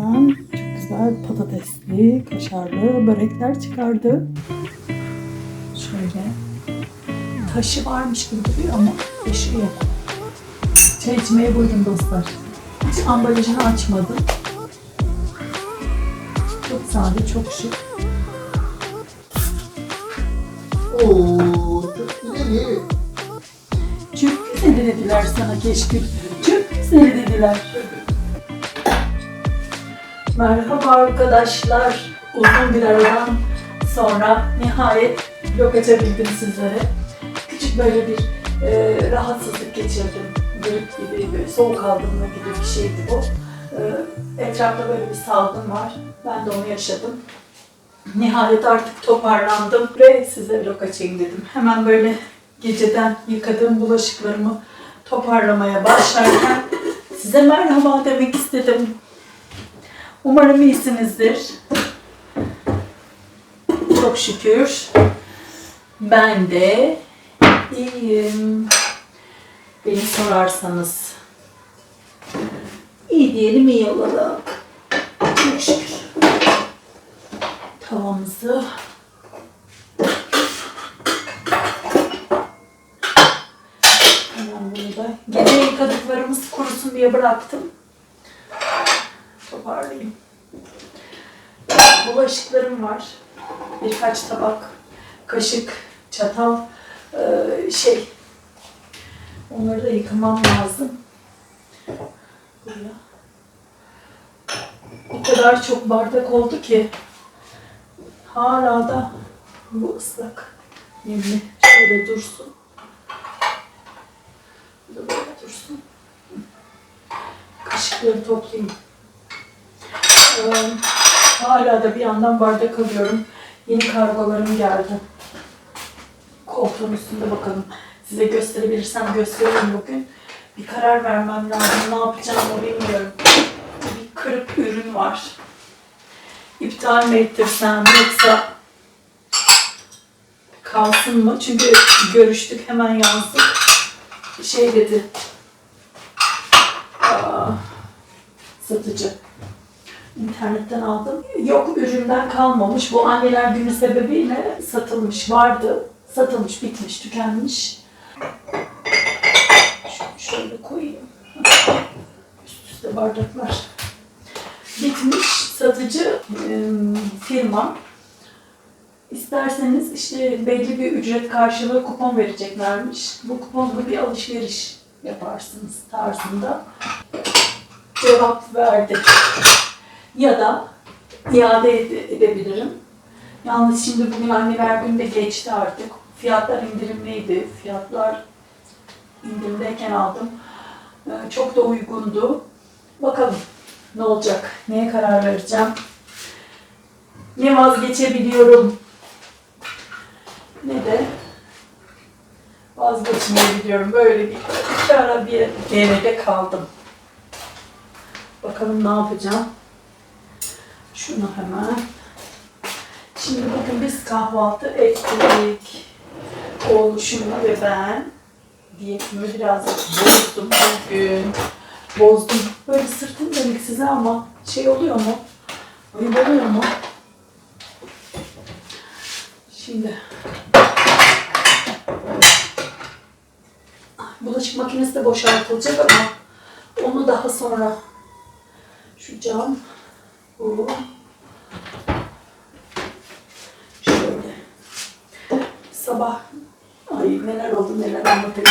fırından çok güzel patatesli, kaşarlı börekler çıkardı. Şöyle taşı varmış gibi duruyor ama taşı yok. Çay içmeye buyurun dostlar. Hiç ambalajını açmadım. Çok sade, çok şık. Oo, çok güzel iyi. Çok güzel dediler sana keşke. Çok güzel dediler. Merhaba arkadaşlar. Uzun bir aradan sonra nihayet vlog açabildim sizlere. Küçük böyle bir e, rahatsızlık geçirdim. Grip gibi, böyle soğuk algınlığı gibi bir şeydi bu. E, etrafta böyle bir salgın var. Ben de onu yaşadım. Nihayet artık toparlandım ve size vlog açayım dedim. Hemen böyle geceden yıkadığım bulaşıklarımı toparlamaya başlarken size merhaba demek istedim. Umarım iyisinizdir. Çok şükür. Ben de iyiyim. Beni sorarsanız. İyi diyelim iyi olalım. Çok şükür. Tavamızı Hemen bunu gece yıkadıklarımız kurusun diye bıraktım. Toparlayayım. Bulaşıklarım var. Birkaç tabak, kaşık, çatal, eee, şey. Onları da yıkamam lazım. Buraya. O kadar çok bardak oldu ki hala da bu ıslak. Nemli. Şöyle dursun. Bu da böyle dursun. Kaşıkları toplayayım. Hala da bir yandan bardak alıyorum. Yeni kargolarım geldi. Koltuğun üstünde bakalım. Size gösterebilirsem göstereyim bugün. Bir karar vermem lazım. Ne yapacağımı bilmiyorum. Bir kırık ürün var. İptal mi ettirsem yoksa kalsın mı? Çünkü görüştük hemen yazdık. Şey dedi. Aa, satıcı. İnternetten aldım. Yok üründen kalmamış. Bu anneler günü sebebiyle satılmış. Vardı. Satılmış, bitmiş, tükenmiş. Şunu şöyle koyayım. Üst üste bardaklar. Bitmiş satıcı ım, firma. İsterseniz işte belli bir ücret karşılığı kupon vereceklermiş. Bu kuponla bir alışveriş yaparsınız tarzında. Cevap verdi. Ya da iade ede- edebilirim. Yalnız şimdi bugün anneler günü de geçti artık. Fiyatlar indirimliydi. Fiyatlar indirimdeyken aldım. Ee, Çok da uygundu. Bakalım ne olacak? Neye karar vereceğim? Ne vazgeçebiliyorum? Ne de vazgeçmeyebiliyorum. Böyle bir iki bir devrede kaldım. Bakalım ne yapacağım? Şunu hemen. Şimdi bugün biz kahvaltı ettik. Oğluşumla ve ben diyetimi biraz bozdum bugün. Bozdum. Böyle sırtım dönük size ama şey oluyor mu? Ayıp oluyor mu? Şimdi bulaşık makinesi de boşaltılacak ama onu daha sonra şu cam şöyle sabah ay neler oldu neler anlatayım.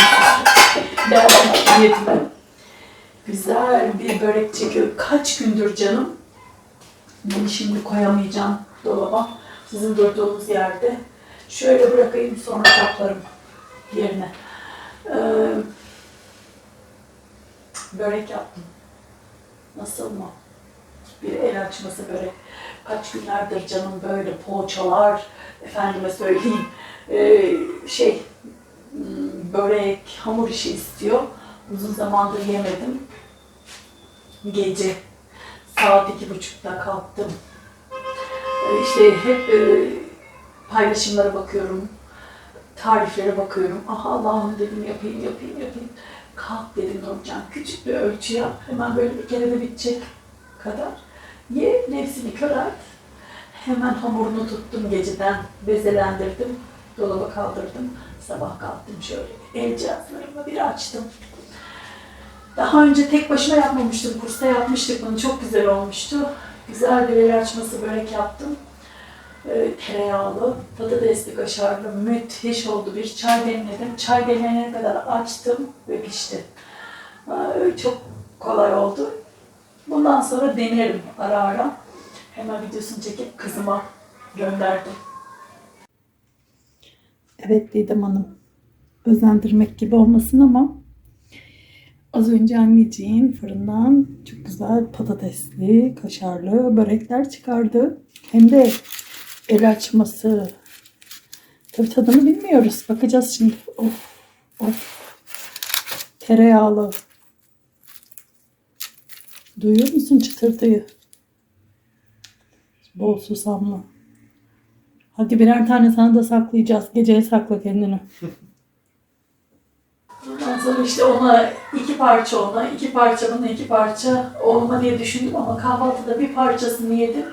Ben niyetime güzel bir börek çekiyor. Kaç gündür canım. Bunu şimdi koyamayacağım dolaba. Sizin durduğunuz yerde. Şöyle bırakayım sonra kaplarım yerine. Ee, börek yaptım. Nasıl mı? Bir el açması börek. Kaç günlerdir canım böyle poğaçalar, efendime söyleyeyim, ee, şey, hmm, börek, hamur işi istiyor. Uzun zamandır yemedim. Gece saat iki buçukta kalktım. Ee, İşte hep e, paylaşımlara bakıyorum, tariflere bakıyorum. Aha Allah'ım dedim yapayım, yapayım, yapayım. Kalk dedim Nurcan, küçük bir ölçü yap. Hemen böyle bir kere de bitecek kadar. Ye, nefsini körelt. Hemen hamurunu tuttum geceden, bezelendirdim, dolaba kaldırdım. Sabah kalktım şöyle, el cihazlarımı bir açtım. Daha önce tek başına yapmamıştım, kursta yapmıştık bunu, çok güzel olmuştu. Güzel bir el açması börek yaptım. Ee, tereyağlı, patatesli kaşarlı, müthiş oldu. Bir çay demledim. Çay demlenene kadar açtım ve pişti. Ee, çok kolay oldu. Bundan sonra denerim ara ara. Hemen videosunu çekip kızıma gönderdim. Evet Didem Hanım. Özendirmek gibi olmasın ama az önce anneciğim fırından çok güzel patatesli, kaşarlı börekler çıkardı. Hem de el açması. Tabii tadını bilmiyoruz. Bakacağız şimdi. Of, of. Tereyağlı. Duyuyor musun çıtırtıyı? Bol susamlı. Hadi birer tane sana da saklayacağız. Geceye sakla kendini. Ondan sonra işte ona iki parça ona, iki parça buna, iki parça olma diye düşündüm ama kahvaltıda bir parçasını yedim.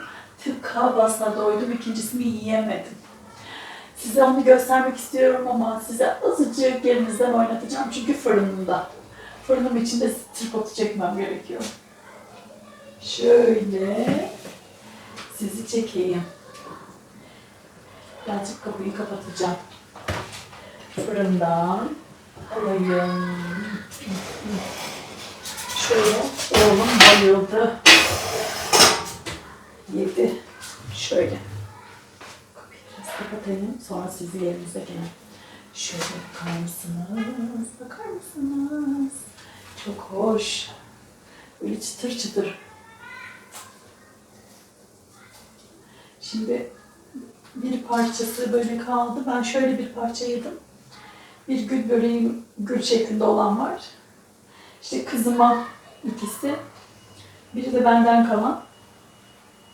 Tıpkı basına doydum, ikincisini yiyemedim. Size onu göstermek istiyorum ama size azıcık elinizden oynatacağım çünkü fırınında. Fırınım içinde tripodu çekmem gerekiyor. Şöyle sizi çekeyim. Birazcık kapıyı kapatacağım. Fırından alayım. Şöyle oğlum bayıldı. Yedi. Şöyle. Kapıyı biraz kapatayım. Sonra sizi yerinize gelin. Şöyle bakar mısınız? Bakar mısınız? Çok hoş. Böyle çıtır çıtır. Şimdi bir parçası böyle kaldı. Ben şöyle bir parça yedim. Bir gül böreğim gül şeklinde olan var. İşte kızıma ikisi. Biri de benden kalan.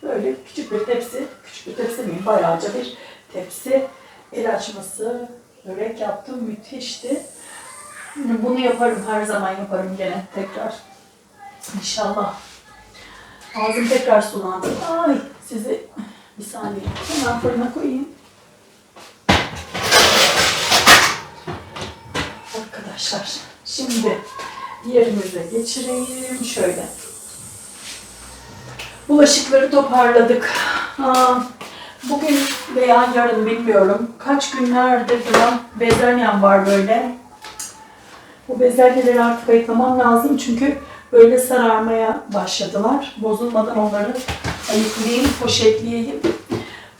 Böyle küçük bir tepsi. Küçük bir tepsi miyim? Bayağıca bir tepsi. El açması. Börek yaptım. Müthişti. Bunu yaparım. Her zaman yaparım gene tekrar. İnşallah. Ağzım tekrar sulandı. Ay sizi bir saniye. Hemen fırına koyayım. Arkadaşlar şimdi yerimize geçireyim. Şöyle. Bulaşıkları toparladık. Aa, Bugün veya yarın bilmiyorum. Kaç günlerdir duran bezelyem var böyle. Bu bezelyeleri artık ayıklamam lazım çünkü böyle sararmaya başladılar. Bozulmadan onları ayıklayayım, poşetleyeyim.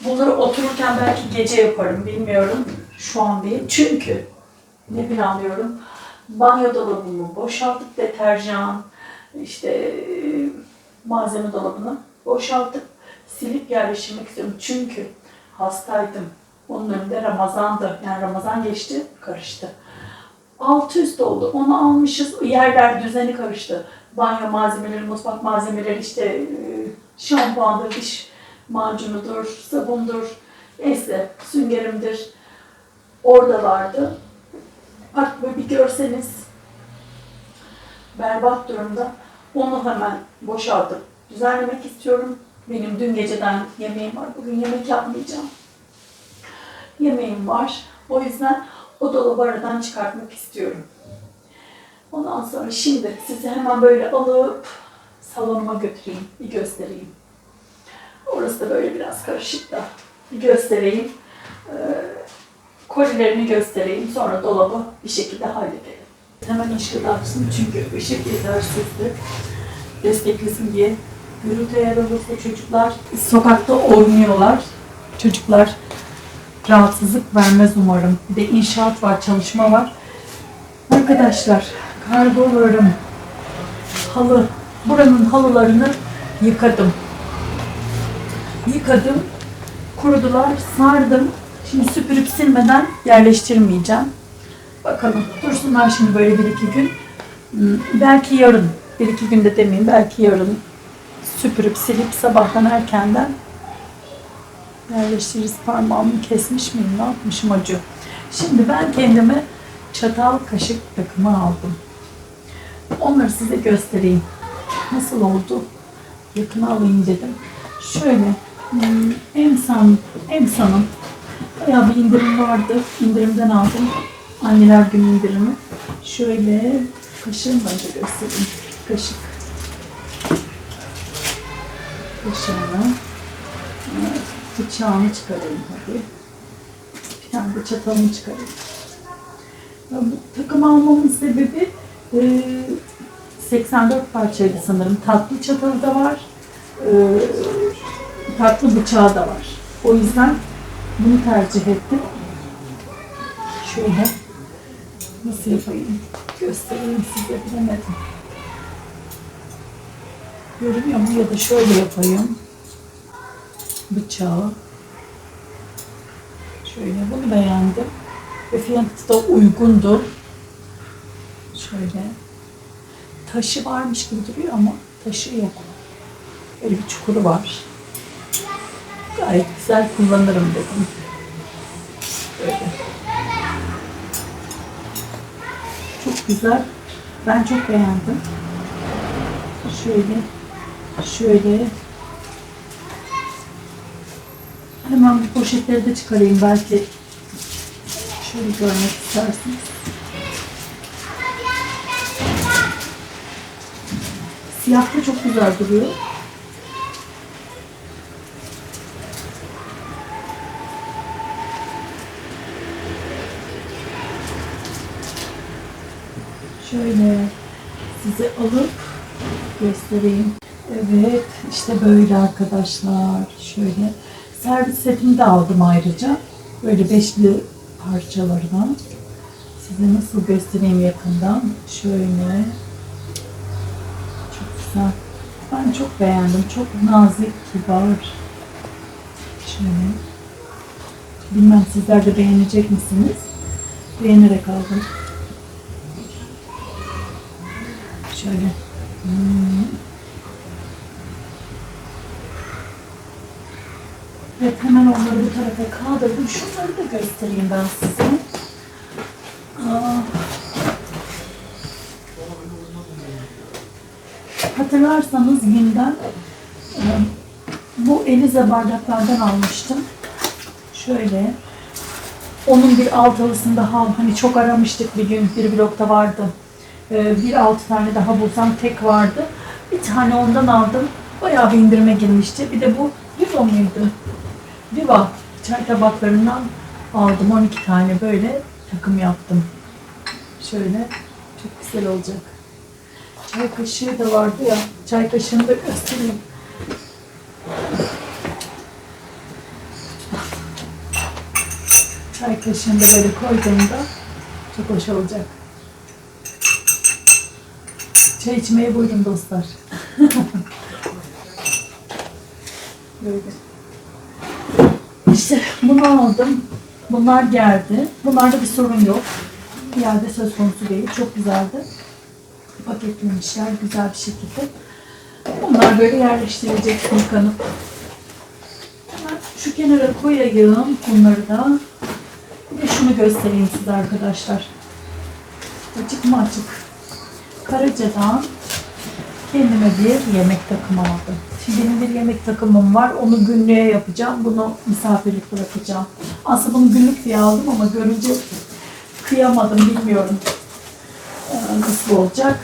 Bunları otururken belki gece yaparım bilmiyorum. Şu an değil. Çünkü ne planlıyorum? Banyo dolabımı boşaltıp deterjan, işte e, malzeme dolabını boşaltıp silip yerleştirmek istiyorum. Çünkü hastaydım. Onun önünde Ramazan'dı. Yani Ramazan geçti, karıştı. Alt üst oldu. Onu almışız. Yerler düzeni karıştı. Banyo malzemeleri, mutfak malzemeleri işte e, şampuandır, diş macunudur, sabundur, neyse süngerimdir. Orada vardı. Bak böyle bir görseniz berbat durumda. Onu hemen boşaltıp düzenlemek istiyorum. Benim dün geceden yemeğim var. Bugün yemek yapmayacağım. Yemeğim var. O yüzden o dolabı aradan çıkartmak istiyorum. Ondan sonra şimdi sizi hemen böyle alıp salonuma götüreyim, bir göstereyim. Orası da böyle biraz karışık da bir göstereyim. Ee, kolilerini göstereyim. Sonra dolabı bir şekilde halledelim. Hemen ışığı da açtım çünkü ışık yetersizdi. Desteklesin diye. Gürültü eğer olursa çocuklar sokakta oynuyorlar. Çocuklar rahatsızlık vermez umarım. Bir de inşaat var, çalışma var. Arkadaşlar, kargolarım, halı, buranın halılarını yıkadım. Yıkadım, kurudular, sardım. Şimdi süpürüp silmeden yerleştirmeyeceğim. Bakalım, dursunlar şimdi böyle bir iki gün. Hmm, Belki yarın, bir iki günde demeyeyim, belki yarın süpürüp silip sabahtan erkenden yerleştiririz. Parmağımı kesmiş miyim, ne yapmışım acı. Şimdi ben kendime çatal kaşık takımı aldım. Onları size göstereyim. Nasıl oldu? yakına alayım dedim. Şöyle hmm, Emsan, Emsan'ın bayağı bir indirim vardı. İndirimden aldım. Anneler günü indirimi. Şöyle kaşığımla önce göstereyim. Kaşık. Kaşığını. Evet, Bıçağını çıkarayım hadi. Bir tane de çatalını çıkarayım. Bu takım almamın sebebi e, 84 parçaydı sanırım. Tatlı çatalı da var. e, tatlı bıçağı da var. O yüzden bunu tercih ettim. Şöyle nasıl yapayım? Göstereyim size bilemedim. Görünüyor mu? Ya da şöyle yapayım. Bıçağı. Şöyle bunu beğendim. Ve fiyatı da uygundu. Şöyle. Taşı varmış gibi duruyor ama taşı yok. Böyle bir çukuru var. Gayet güzel kullanırım dedim. Böyle. Çok güzel. Ben çok beğendim. Şöyle. Şöyle. Hemen bu poşetleri de çıkarayım belki Şöyle görmek istersiniz. Siyah çok güzel duruyor. Şöyle size alıp göstereyim. Evet işte böyle arkadaşlar. Şöyle servis setini de aldım ayrıca. Böyle beşli parçalardan. Size nasıl göstereyim yakından. Şöyle. Güzel. Ben çok beğendim. Çok nazik, kibar. Şöyle. Bilmem sizler de beğenecek misiniz? Beğenerek aldım. Şöyle. Hmm. Evet hemen onları bu tarafa kaldırdım. Şunları da göstereyim ben size. Aa. Hatırlarsanız günden e, bu Elize bardaklardan almıştım. Şöyle. Onun bir altılısını daha hani çok aramıştık bir gün bir blokta vardı. E, bir altı tane daha bulsam tek vardı. Bir tane ondan aldım. Bayağı bir indirime girmişti. Bir de bu Vivo muydu? Viva çay tabaklarından aldım 12 tane böyle takım yaptım. Şöyle çok güzel olacak. Çay kaşığı da vardı ya. Çay kaşığını da göstereyim. Çay kaşığını da böyle koyduğumda çok hoş olacak. Çay içmeye buyurun dostlar. böyle. İşte bunu aldım. Bunlar geldi. Bunlarda bir sorun yok. Bir yerde söz konusu değil. Çok güzeldi. Paketlemişler güzel bir şekilde. Bunlar böyle yerleştirilecek yıkanıp. Hemen Şu kenara koyayım bunları da. Bir de şunu göstereyim size arkadaşlar. Açık mı açık? Karaca'dan kendime bir yemek takımı aldım. Şimdi benim bir yemek takımım var. Onu günlüğe yapacağım. Bunu misafirlik bırakacağım. Aslında bunu günlük diye aldım ama görünce kıyamadım. Bilmiyorum nasıl olacak.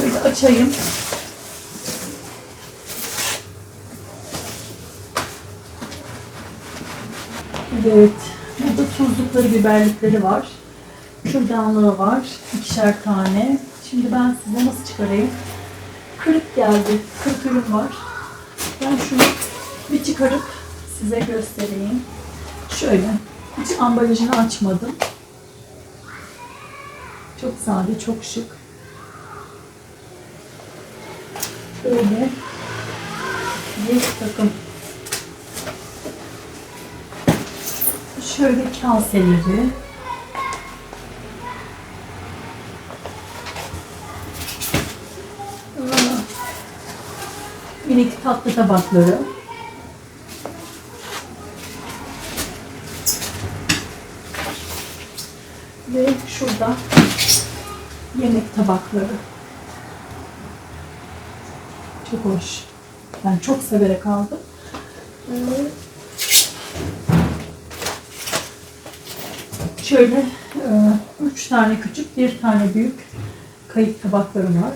Şöyle açayım. Evet. Burada tuzlukları, biberlikleri var. Kürdanlığı var. ikişer tane. Şimdi ben size nasıl çıkarayım? Kırık geldi. Kırık ürün var. Ben şunu bir çıkarıp size göstereyim. Şöyle. Hiç ambalajını açmadım. Çok sade, çok şık. Böyle bir takım. Şöyle kaseleri. Minik tatlı tabakları. Ve şurada yemek tabakları. Çok hoş. Ben çok severek aldım. Ee, Şöyle e, üç tane küçük, bir tane büyük kayık tabaklarım var.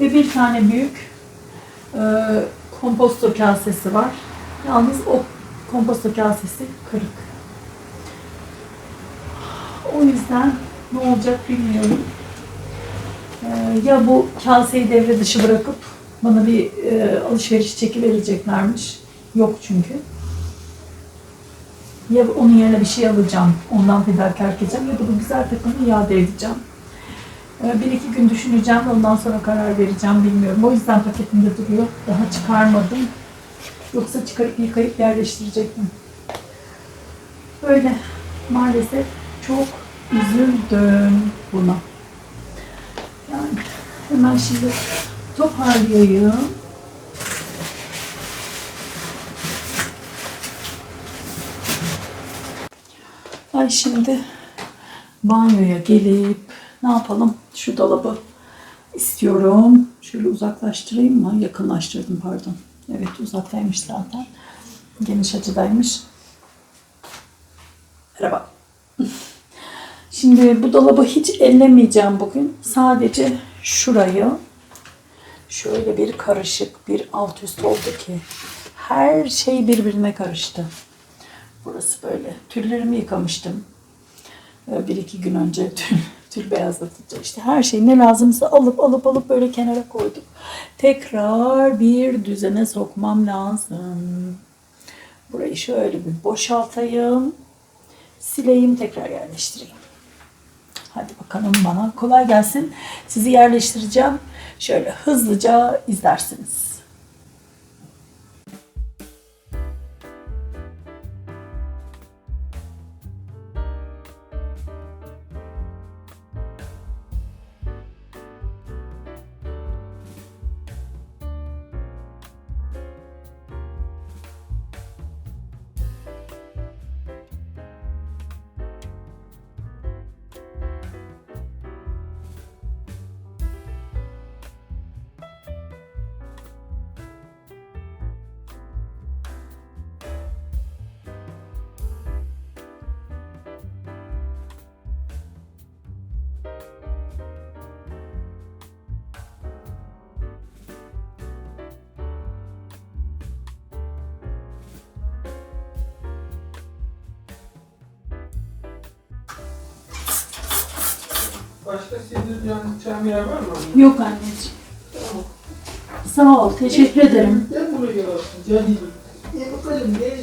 Ve bir tane büyük e, komposto kasesi var. Yalnız o komposto kasesi kırık. O yüzden ne olacak bilmiyorum. Ee, ya bu kaseyi devre dışı bırakıp bana bir e, alışveriş çeki vereceklermiş. Yok çünkü. Ya onun yerine bir şey alacağım, ondan fedakarlık edeceğim ya da bu güzel takımı iade edeceğim. Ee, bir iki gün düşüneceğim ondan sonra karar vereceğim bilmiyorum. O yüzden paketimde duruyor. Daha çıkarmadım. Yoksa çıkarıp yıkayıp yerleştirecektim. Böyle maalesef çok üzüldüm buna. Hemen şimdi toparlayayım. Ay şimdi banyoya gelip ne yapalım? Şu dolabı istiyorum. Şöyle uzaklaştırayım mı? Yakınlaştırdım pardon. Evet uzaktaymış zaten. Geniş açıdaymış. Merhaba. Şimdi bu dolabı hiç ellemeyeceğim bugün. Sadece şurayı şöyle bir karışık bir alt üst oldu ki her şey birbirine karıştı. Burası böyle. Tüllerimi yıkamıştım. Ee, Bir iki gün önce tül, tül beyazlatıcı. İşte her şey ne lazımsa alıp alıp alıp böyle kenara koyduk. Tekrar bir düzene sokmam lazım. Burayı şöyle bir boşaltayım. Sileyim tekrar yerleştireyim. Hadi bakalım bana. Kolay gelsin. Sizi yerleştireceğim. Şöyle hızlıca izlersiniz. Başka yanlışacağım yer var mı? Yok anneciğim. Tamam. Sağ ol. Teşekkür ederim. Gel buraya. Gel. Gel bakalım gel.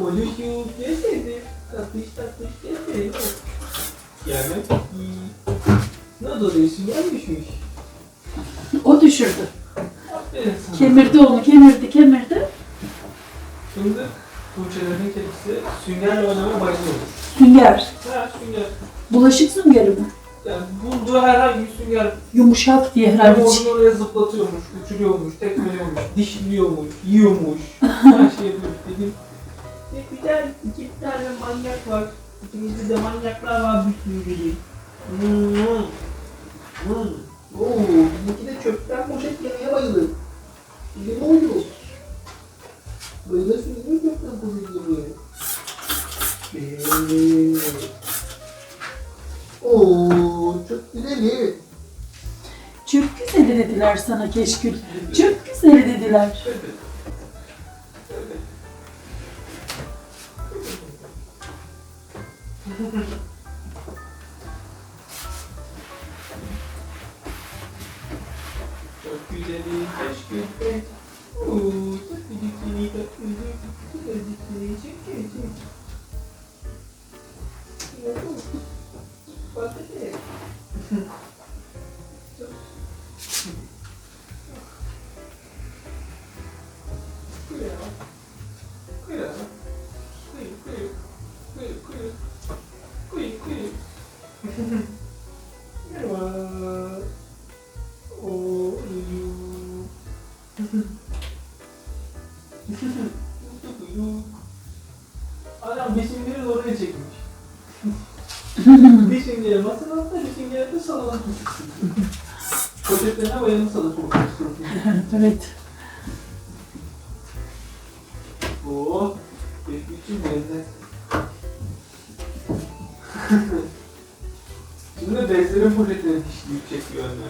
Oluşu gel dedi. Tatlış tatlış gel dedi. Gelme. Ne? Yer düşmüş. O düşürdü. Aferin sana. Kemirdi onu. Kemirdi, kemirdi. Şimdi Tuğçe'lerin kedisi süngerle oynamaya bayılıyor. Sünger. Ha sünger. Bulaşık süngeri mi? Yumuşak diye herhalde. Onu oraya zıplatıyormuş, uçuruyormuş, tekmeliyormuş, dişliyormuş, yiyormuş. Her şey yapıyormuş. Dedim, ne güzel iki tane manyak var. İkimizde de manyaklar var bir sürü dedim. Hmm. Hmm. Oo, bizimki de çöpten poşet yemeye bayılır. Şimdi ne oluyor? Bayılırsın değil mi çöpten poşet yemeye? Oo, çok güzel. Çok güzel dediler sana keşkül. Çok güzel dediler. Çok güzeli keşke. Beşinleri masanın altında, beşinleri de salona tutmuş. Poşet evet. Oo, bekliyorum bezler. Şimdi bezlerin poşetleri dişleyip çekiyor anne.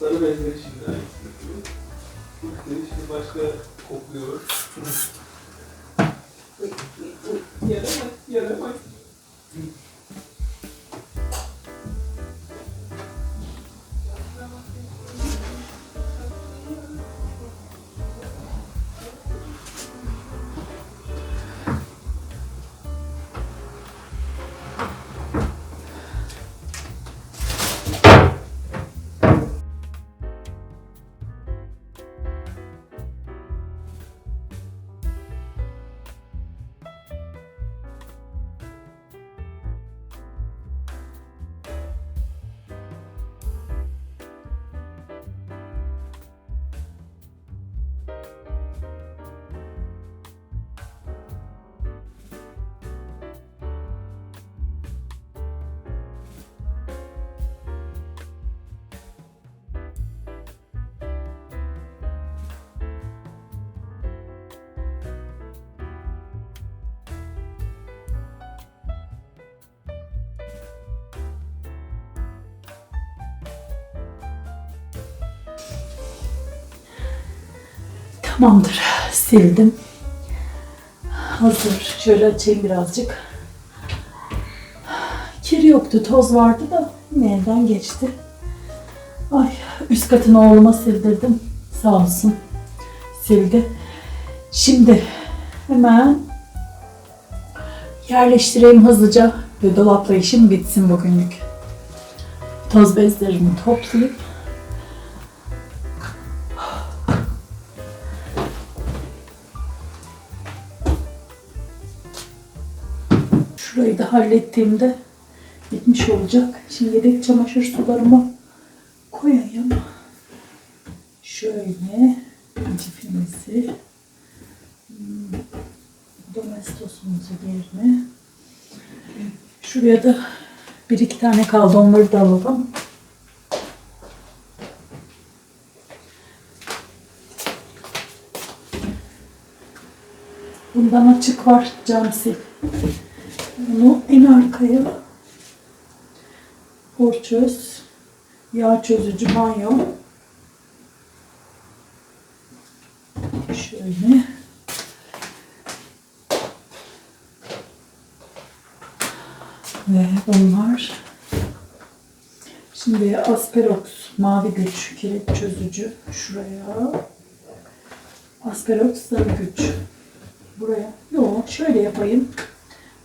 Sarı bezleri şimdi aynısını yapıyor. Poşetleri şimdi başka kokuyor. yaramaz, yaramaz. Tamamdır. Sildim. Hazır. Şöyle açayım birazcık. Kir yoktu, toz vardı da yine elden geçti. Ay, üst katını oğluma sildirdim. Sağ olsun. Sildi. Şimdi hemen yerleştireyim hızlıca ve dolapla işim bitsin bugünlük. Toz bezlerimi toplayayım. Şurayı da hallettiğimde bitmiş olacak. Şimdi yedek çamaşır sularımı koyayım. Şöyle cifimizi hmm, domestosumuzu yerine şuraya da bir iki tane kaldı onları da alalım. Bundan açık var cam sil. Bunu en arkaya porçöz, yağ çözücü banyo. Şöyle. Ve bunlar şimdi Asperox mavi güç kireç çözücü şuraya. Asperox sarı güç buraya. Yok şöyle yapayım.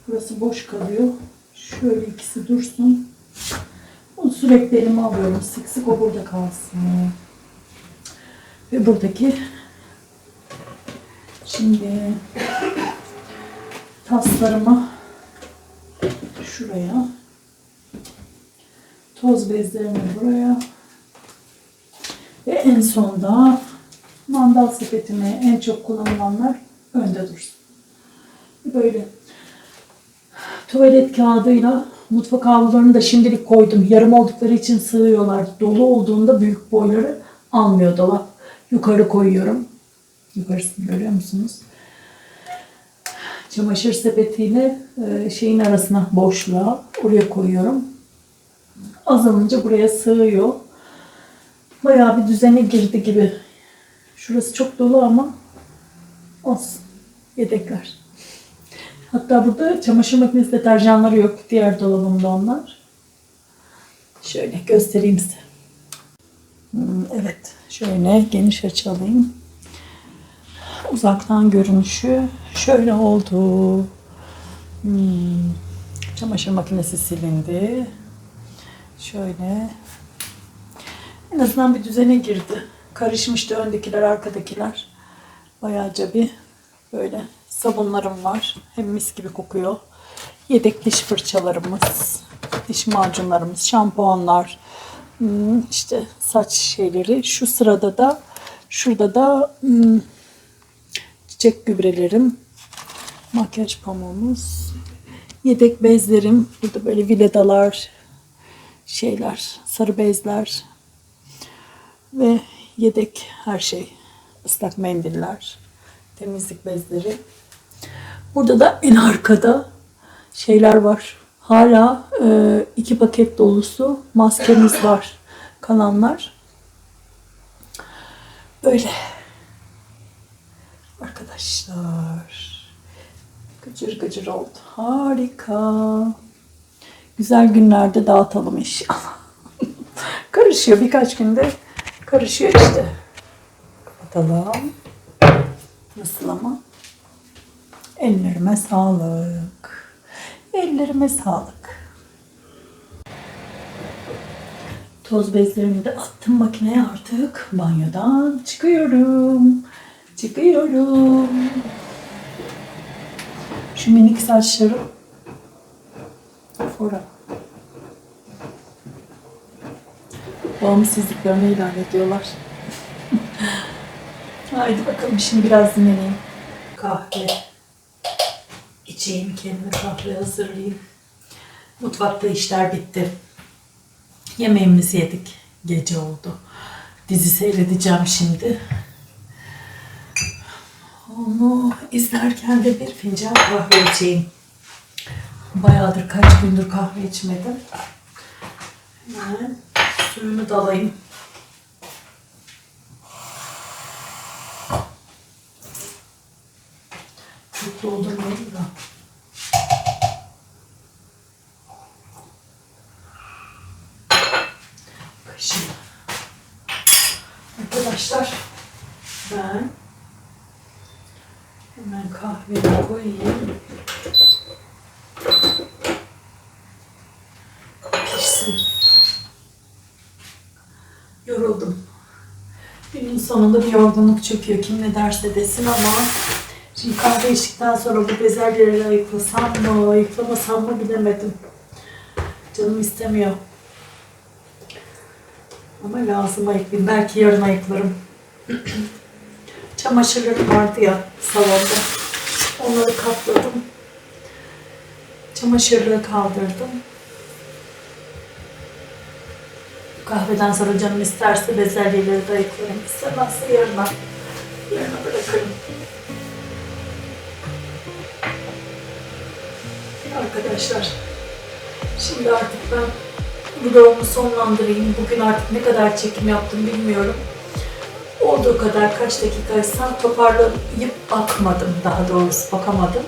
Burası boş kalıyor. Şöyle ikisi dursun. Bunu sürekli elime alıyorum. Sık sık o burada kalsın. Ve buradaki şimdi taslarımı şuraya toz bezlerimi buraya ve en sonda mandal sepetimi en çok kullanılanlar önde dursun. Böyle tuvalet kağıdıyla mutfak havlularını da şimdilik koydum. Yarım oldukları için sığıyorlar. Dolu olduğunda büyük boyları almıyor dolap. Yukarı koyuyorum. Yukarısını görüyor musunuz? Çamaşır sepetiyle e, şeyin arasına boşluğa oraya koyuyorum. Azalınca buraya sığıyor. Bayağı bir düzene girdi gibi. Şurası çok dolu ama olsun. Yedekler. Hatta burada çamaşır makinesi deterjanları yok. Diğer dolabımda onlar. Şöyle göstereyim size. Hmm, Evet. Şöyle geniş açı alayım. Uzaktan görünüşü şöyle oldu. Hmm, Çamaşır makinesi silindi. Şöyle. En azından bir düzene girdi. Karışmıştı öndekiler, arkadakiler. Bayağıca bir böyle sabunlarım var. Hem mis gibi kokuyor. Yedek diş fırçalarımız, diş macunlarımız, şampuanlar, hmm, işte saç şeyleri. Şu sırada da şurada da hmm, çiçek gübrelerim, makyaj pamuğumuz, yedek bezlerim. Burada böyle viledalar, şeyler, sarı bezler. Ve yedek her şey. Islak mendiller, temizlik bezleri. Burada da en arkada şeyler var. Hala e, iki paket dolusu maskemiz var. Kalanlar. Böyle. Arkadaşlar. Gıcır gıcır oldu. Harika. Güzel günlerde dağıtalım inşallah. karışıyor birkaç günde. Karışıyor işte. Kapatalım. Nasıl ama? Ellerime sağlık. Ellerime sağlık. Toz bezlerimi de attım makineye artık. Banyodan çıkıyorum. Çıkıyorum. Şu minik saçlarım. Fora. Bağımsızlıklarını ilan ediyorlar. Haydi bakalım şimdi biraz dinleneyim. Kahve içeyim, kendime kahve hazırlayayım. Mutfakta işler bitti. Yemeğimizi yedik. Gece oldu. Dizi seyredeceğim şimdi. Onu izlerken de bir fincan kahve içeyim. Bayağıdır kaç gündür kahve içmedim. Hemen suyunu da alayım. Çok doldurmayayım da. Kaşığı. Arkadaşlar ben hemen kahveyi koyayım. Pişsin. Yoruldum. Günün sonunda bir yorgunluk çöküyor. Kim ne derse desin ama şimdi kahve içtikten sonra bu bezelyeleri ayıklasam mı, ayıklamasam mı bilemedim. Canım istemiyor. Ama lazım ayıklayayım. Belki yarın ayıklarım. Çamaşırlarım vardı ya salonda. Onları katladım. Çamaşırlığı kaldırdım. Kahveden sonra canım isterse bezelyeleri de ayıklarım. İstemezse yarına. Yarına bırakırım. Arkadaşlar, şimdi artık ben vlogumu sonlandırayım. Bugün artık ne kadar çekim yaptım bilmiyorum. Olduğu kadar kaç dakikaysam toparlayıp bakmadım daha doğrusu bakamadım.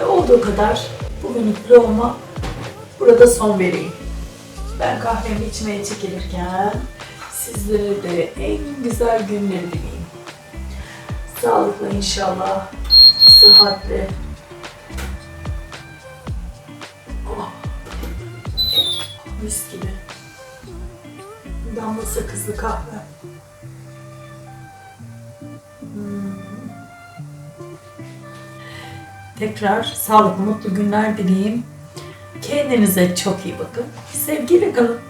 Ee, olduğu kadar bugünlük vloguma burada son vereyim. Ben kahvemi içmeye çekilirken sizlere de en güzel günleri dileyim. Sağlıklı inşallah, sıhhatli. Oh. Mis gibi. Damla sakızlı kahve. Tekrar sağlıklı, mutlu günler dileyim. Kendinize çok iyi bakın. Sevgiyle kalın.